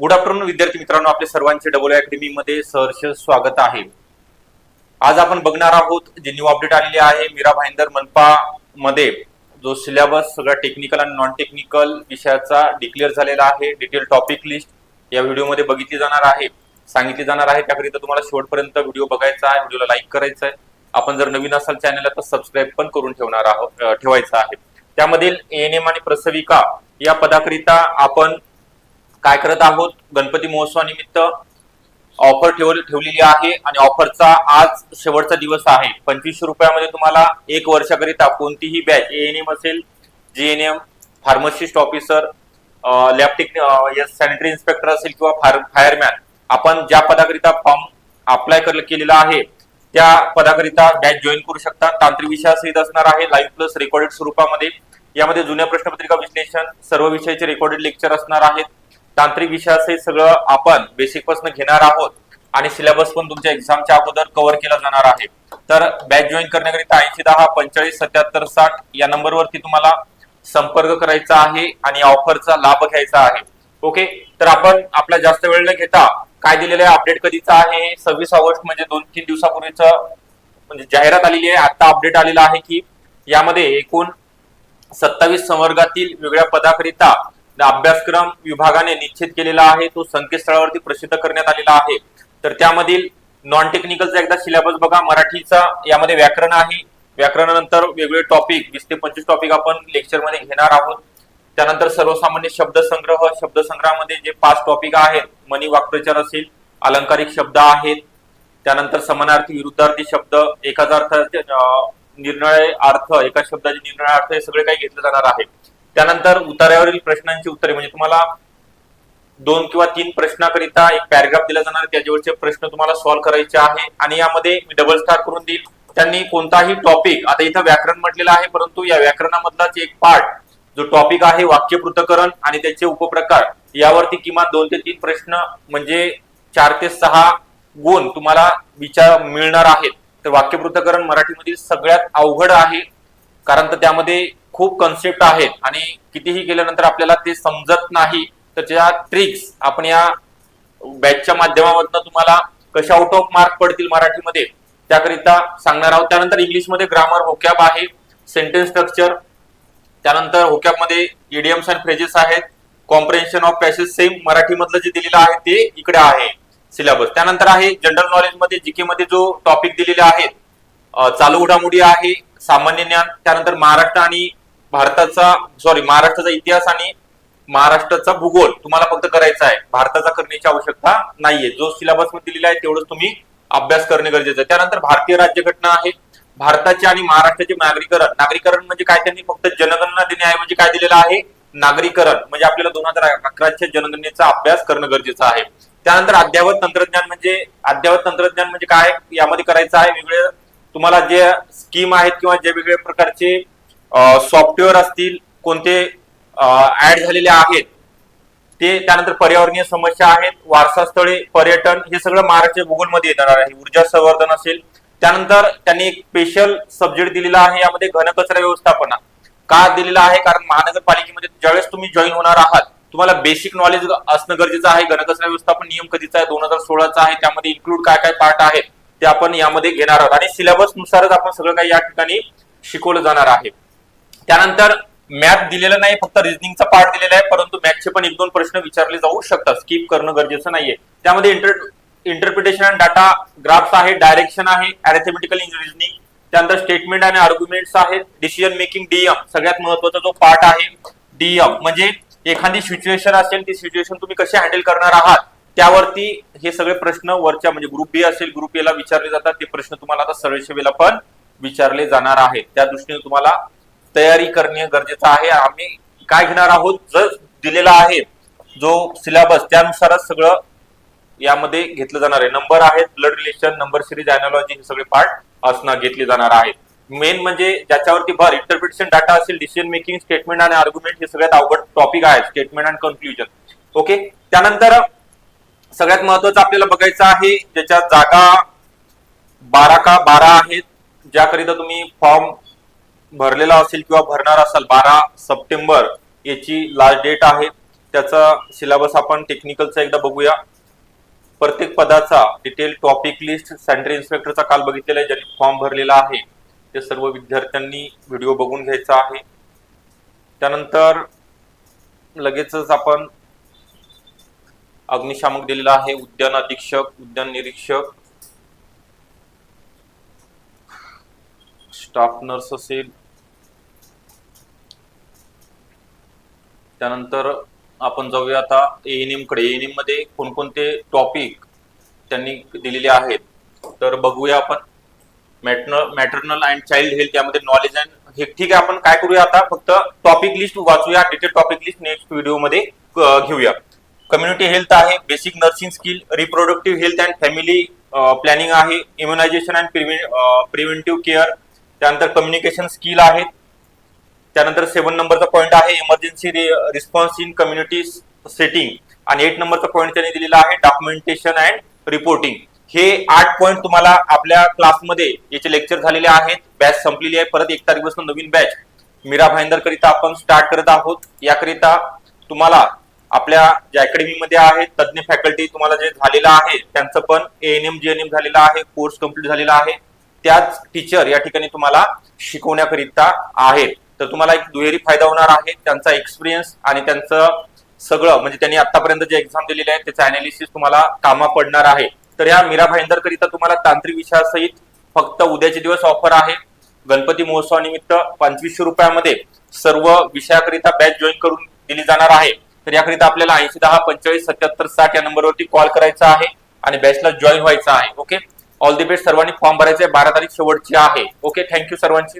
Good afternoon विद्यार्थी मित्रांनो. आपले सर्वांचे डबल अकॅडमी मध्ये सहर्ष स्वागत आहे. आज आपण बघणार आहोत जे न्यू अपडेट आलेले आहे मीरा भाईंदर मनपा मध्ये जो सिलेबस सगळा टेक्निकल आणि नॉन टेक्निकल विषयाचा डिक्लेअर झालेला आहे. डिटेल टॉपिक लिस्ट या व्हिडिओमध्ये बघितली जाणार आहे. सांगितली जाणार आहे. त्याकरिता तुम्हाला शेवटपर्यंत व्हिडिओ बघायचा आहे. व्हिडिओला लाईक करायचा आहे. आपण जर नवीन असाल चॅनलला तर सबस्क्राईब पण करून ठेवणार आहोत ठेवायचं आहे. त्यामधील एएनएम आणि प्रसविका या पदाकरिता आपण काय करत आहोत? गणपती महोत्सवानिमित्त ऑफर ठेव ठेवलेली आहे आणि ऑफरचा आज शेवटचा दिवस आहे. पंचवीसशे रुपयामध्ये तुम्हाला एक वर्षाकरिता कोणतीही बॅच एएनएम असेल GNM pharmacist officer lab tech sanitary inspector असेल किंवा फायर फायरमॅन आपण ज्या पदाकरिता फॉर्म अप्लाय केलेला आहे त्या पदाकरिता बॅच जॉईन करू शकता. तांत्रिक विषयासहित असणार आहे. लाईव्ह प्लस रेकॉर्डेड स्वरूपामध्ये. यामध्ये जुन्या प्रश्नपत्रिका विश्लेषण सर्व विषयाचे रेकॉर्डेड लेक्चर असणार आहेत. तांत्रिक विषयाचं सगळं आपण बेसिकपासून घेणार आहोत आणि सिलेबस पण तुमच्या एक्झामच्या अगोदर कव्हर केला जाणार आहे. तर बॅच जॉईन करण्याकरिता ऐंशी दहा पंचेचाळीस सत्याहत्तर साठ या नंबरवरती तुम्हाला संपर्क करायचा आहे आणि ऑफरचा लाभ घ्यायचा आहे. ओके तर आपण आपला जास्त वेळ न घेता काय दिलेलं आहे अपडेट कधीचा आहे? सव्वीस ऑगस्ट म्हणजे दोन तीन दिवसापूर्वीच म्हणजे जाहिरात आलेली आहे. आता अपडेट आलेला आहे की यामध्ये एकूण सत्तावीस संवर्गातील वेगळ्या पदाकरिता अभ्यासक्रम विभागाने निश्चित केलेला आहे तो संकेतस्थळावरती प्रसिद्ध करण्यात आलेला आहे. तर त्यामधील नॉन टेक्निकलचा एकदा सिलेबस बघा मराठीचा यामध्ये व्याकरण आहे. व्याकरणानंतर वेगवेगळे टॉपिक वीस ते पंचवीस टॉपिक आपण लेक्चरमध्ये घेणार आहोत. त्यानंतर सर्वसामान्य शब्दसंग्रह शब्दसंग्रहामध्ये जे पाच टॉपिक आहेत मनी वाक्प्रचार असेल अलंकारिक शब्द आहेत. त्यानंतर समानार्थी विरुद्धार्थी शब्द एकाच अर्थ निर्णय अर्थ एका शब्दाचे निर्णय अर्थ हे सगळे काही घेतलं जाणार आहे. त्यानंतर उतार्यावरील प्रश्नांची उत्तरे म्हणजे तुम्हाला दोन किंवा तीन प्रश्नाकरिता एक पॅराग्राफ दिला जाणार त्याच्यावरचे प्रश्न तुम्हाला सॉल्व्ह करायचे आहे. आणि यामध्ये मी डबल स्टार करून देईल. त्यांनी कोणताही टॉपिक आता इथं व्याकरण म्हटलेलं आहे परंतु या व्याकरणामधलाच एक पार्ट जो टॉपिक आहे वाक्य पृथक्करण आणि त्याचे उपप्रकार यावरती किमान दोन ते तीन प्रश्न म्हणजे चार ते सहा गुण तुम्हाला विचार मिळणार आहेत. तर वाक्य पृथक्करण मराठीमधील सगळ्यात अवघड आहे कारण तर त्यामध्ये खूप कन्सेप्ट आहेत आणि कितीही केल्यानंतर आपल्याला ते समजत नाही तर त्या ट्रिक्स आपण या बॅचच्या माध्यमामधनं तुम्हाला कशा आउट ऑफ मार्क पडतील मराठीमध्ये त्याकरिता सांगणार आहोत. त्यानंतर इंग्लिशमध्ये ग्रामर होकॅब आहे सेंटेन्स स्ट्रक्चर त्यानंतर होकॅबमध्ये इडियम्स अँड फ्रेजेस आहेत कॉम्प्रेन्शन ऑफ पॅसेज सेम मराठीमधलं जे दिलेलं आहे ते इकडे आहे सिलेबस त्यानंतर आहे जनरल नॉलेजमध्ये जीके मध्ये जो टॉपिक दिलेले आहेत चालू घडामोडी आहे सामान्य ज्ञान त्यानंतर महाराष्ट्र आणि भारताचा सॉरी महाराष्ट्राचा इतिहास आणि महाराष्ट्राचा भूगोल तुम्हाला फक्त करायचा आहे. भारताचा करण्याची आवश्यकता नाहीये. जो सिलेबसमध्ये दिलेला आहे तेवढंच तुम्ही अभ्यास करणे गरजेचं आहे. त्यानंतर भारतीय राज्यघटना आहे. भारताचे आणि महाराष्ट्राचे नागरीकरण. नागरीकरण म्हणजे काय? त्यांनी फक्त जनगणना देण्याऐवजी काय दिलेलं आहे? नागरीकरण. म्हणजे आपल्याला दोन हजार अकराच्या जनगणनेचा अभ्यास करणं गरजेचं आहे. त्यानंतर अद्ययावत तंत्रज्ञान म्हणजे अद्ययावत तंत्रज्ञान म्हणजे काय? यामध्ये करायचं आहे वेगळे तुम्हाला जे स्कीम आहेत किंवा जे वेगवेगळ्या प्रकारचे सॉफ्टवेअर असतील कोणते ऍड झालेले आहेत ते त्यानंतर पर्यावरणीय समस्या आहेत वारसा स्थळे पर्यटन हे सगळं महाराष्ट्र भूगोलमध्ये येणार आहे. ऊर्जा संवर्धन असेल. त्यानंतर त्यांनी एक स्पेशल सब्जेक्ट दिलेला आहे यामध्ये घनकचरा व्यवस्थापना. का दिलेला आहे? कारण महानगरपालिकेमध्ये ज्यावेळेस तुम्ही जॉईन होणार आहात तुम्हाला बेसिक नॉलेज असणं गरजेचं आहे. घनकचरा व्यवस्थापन नियम कधीचा आहे? दोन हजार सोळाचा आहे. त्यामध्ये इन्क्लूड काय काय पार्ट आहेत ते आपण यामध्ये घेणार आहोत. आणि सिलेबस नुसारच आपण सगळं काही या ठिकाणी शिकवलं जाणार आहे. त्यानंतर मॅथ दिलेलं नाही फक्त रिझनिंगचा पार्ट दिलेला आहे परंतु मॅथचे पण एक दोन प्रश्न विचारले जाऊ शकतात. स्किप करणं गरजेचं नाहीये. त्यामध्ये inter interpretation and data graphs आहे डायरेक्शन आहे अरेथमेटिकल रिझनिंग त्यानंतर स्टेटमेंट आणि आर्ग्युमेंट्स आहेत डिसिजन मेकिंग डीएम सगळ्यात महत्त्वाचा जो पार्ट आहे डीएम म्हणजे एखादी सिच्युएशन असेल ती सिच्युएशन तुम्ही कशी हँडल करणार आहात त्यावरती हे सगळे प्रश्न वरच्या म्हणजे ग्रुप बी असेल ग्रुप ए ला विचारले जातात ते प्रश्न तुम्हाला आता सरळ सेवेला पण विचारले जाणार आहेत. त्या दृष्टीने तुम्हाला तयारी करणे गरजेचं आहे. आम्ही काय घेणार आहोत? जर दिलेला आहे जो सिलेबस त्यानुसारच सगळं यामध्ये घेतलं जाणार आहे. नंबर आहेत blood relation number series analogy हे सगळे पार्ट असणं घेतले जाणार आहेत मेन म्हणजे ज्याच्यावरती भर इंटरप्रिटेशन डाटा असेल डिसिजन मेकिंग स्टेटमेंट आणि आर्ग्युमेंट हे सगळ्यात अवघड टॉपिक आहे स्टेटमेंट अँड कन्क्लुजन ओके त्यानंतर सगळ्यात महत्वाचं आपल्याला बघायचं आहे ज्याच्या जागा बारा का बारा आहेत ज्याकरिता तुम्ही फॉर्म भरलेला असेल किंवा भरणार असाल बारा सप्टेंबर याची लास्ट डेट आहे. त्याचा सिलेबस आपण टेक्निकलचा एकदा बघूया. प्रत्येक पदाचा डिटेल टॉपिक लिस्ट सेंट्रल इन्स्पेक्टरचा काल बघितलेला आहे ज्यांनी फॉर्म भरलेला आहे. ते सर्व विद्यार्थ्यांनी व्हिडिओ बघून घ्यायचा आहे. त्यानंतर लगेचच आपण अग्निशामक दिलेला आहे उद्यान अधीक्षक उद्यान निरीक्षक. स्टाफ नर्स असेल त्यानंतर आपण जाऊया आता एएनएमकडे. एएनएममध्ये कोणकोणते टॉपिक त्यांनी दिलेले आहेत तर बघूया आपण. Maternal maternal and child health यामध्ये नॉलेज अँड हे ठीक आहे आपण काय करूया आता? फक्त टॉपिक लिस्ट वाचूया डिटेल टॉपिक लिस्ट नेक्स्ट व्हिडिओमध्ये घेऊया. कम्युनिटी हेल्थ आहे basic nursing skill reproductive health and family planning आहे इम्युनायझेशन अँड प्रिव्हेंटिव्ह केअर त्यानंतर कम्युनिकेशन स्किल आहेत त्यानंतर सेवन नंबरचा पॉईंट आहे emergency response in community setting आणि एट नंबरचा पॉईंट त्यांनी दिलेला आहे डॉक्युमेंटेशन अँड रिपोर्टिंग हे आठ पॉईंट तुम्हाला आपल्या क्लासमध्ये याचे लेक्चर झालेले आहेत. बॅच संपलेली आहे. परत एक तारखेपासून नवीन बॅच मीरा भाईंदर करिता आपण स्टार्ट करत आहोत. याकरिता तुम्हाला आपल्या ज्या अकॅडमी मध्ये आहेत तज्ज्ञ फॅकल्टी तुम्हाला जे झालेलं आहे त्यांचं पण एएनएम जीएनएम झालेलं आहे कोर्स कंप्लीट झालेला आहे. त्याच टीचर या ठिकाणी तुम्हाला शिकवण्याकरिता आहेत. तर तुम्हाला एक दुहेरी फायदा होणार आहे. त्यांचा एक्सपिरियन्स आणि त्यांचं सगळं म्हणजे त्यांनी आतापर्यंत जे एक्झाम दिलेले आहे त्याचं अनालिसिस तुम्हाला कामा पडणार आहे. तर या मीरा भाईंदर करिता तुम्हाला तांत्रिक विषयासहित फक्त उद्याचे दिवस ऑफर आहे. गणपती महोत्सवानिमित्त पंचवीसशे रुपयामध्ये सर्व विषयाकरिता बॅच जॉईन करून दिली जाणार आहे. तर याकरिता आपल्याला ऐंशी दहा पंचेचाळीस सत्याहत्तर साठ या नंबरवरती कॉल करायचा आहे आणि बॅचला जॉईन व्हायचं आहे. ओके ऑल दी बेस्ट सर्वांनी फॉर्म भरायचे बारा तारीख शेवटची आहे. ओके थँक्यू सर्वांची.